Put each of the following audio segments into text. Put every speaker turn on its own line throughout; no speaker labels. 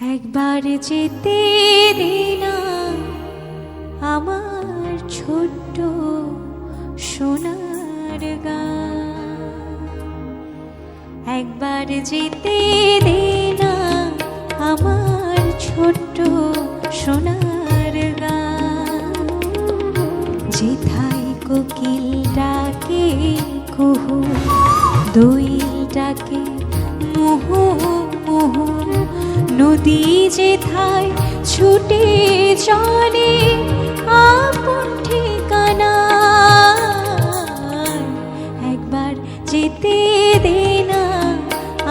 একবার যেতে দিনা আমার ছোট্ট সোনার একবার যেতে দিনা আমার ছোট্ট সোনার গান। যেথায় কোকিল ডাকে কুহু দইল ডাকে মুহু মুহু। নদী যেথায় ছুটে চলে আপন ঠিকানা একবার যেতে দে না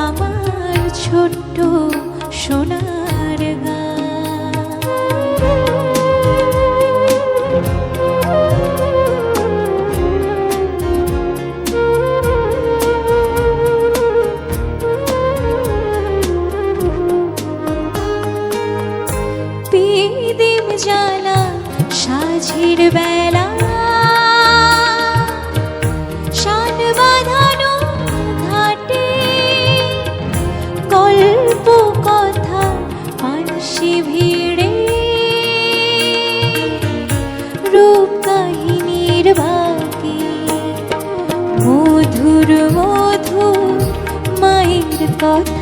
আমার ছোট্ট সোনার পিদিম জ্বালা, সাঝির বেলা। শান বাঁধানো ঘাটে গল্প কথা মানসি ভিড়ে। রূপ কাহিনীর বাকি, মধুর মধুর মায়ের কথা।